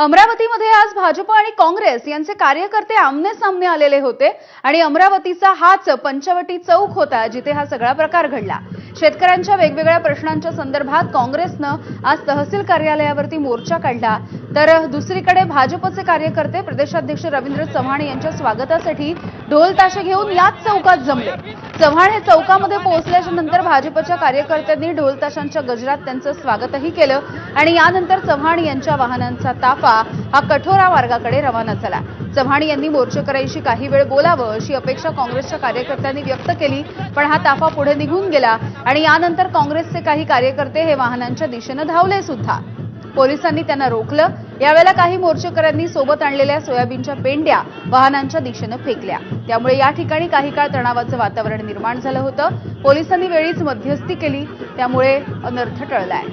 अमरावतीमध्ये आज भाजप आणि काँग्रेस यांचे कार्यकर्ते आमने सामने आलेले होते आणि अमरावतीचा हाच पंचवटी चौक होता जिथे हा सगळा प्रकार घडला. शेतकऱ्यांच्या वेगवेगळ्या प्रश्नांच्या संदर्भात काँग्रेसनं आज तहसील कार्यालयावरती मोर्चा काढला. तर दुसरीकडे भाजपचे कार्यकर्ते प्रदेशाध्यक्ष रवींद्र चव्हाण यांच्या स्वागतासाठी ढोल ताशे घेऊन याच चौकात जमले. चव्हाण हे चौकामध्ये पोहोचल्याच्या नंतर भाजपच्या कार्यकर्त्यांनी ढोल ताशांच्या गजरात त्यांचं स्वागतही केलं आणि यानंतर चव्हाण यांच्या वाहनांचा ताफा हा कठोरा मार्गाकडे रवाना झाला. चव्हाण यांनी मोर्चेकऱ्यांशी काही वेळ बोलावं अशी अपेक्षा काँग्रेसच्या कार्यकर्त्यांनी व्यक्त केली पण हा ताफा पुढे निघून गेला आणि यानंतर काँग्रेसचे काही कार्यकर्ते हे वाहनांच्या दिशेनं धावले सुद्धा. पोलिसांनी त्यांना रोखलं. यावेळेला काही मोर्चेकऱ्यांनी सोबत आणलेल्या सोयाबीनच्या पेंड्या वाहनांच्या दिशेनं फेकल्या. त्यामुळे या ठिकाणी काही काळ तणावाचं वातावरण निर्माण झालं होतं. पोलिसांनी वेळीच मध्यस्थी केली. त्यामुळे अनर्थ टळलाय.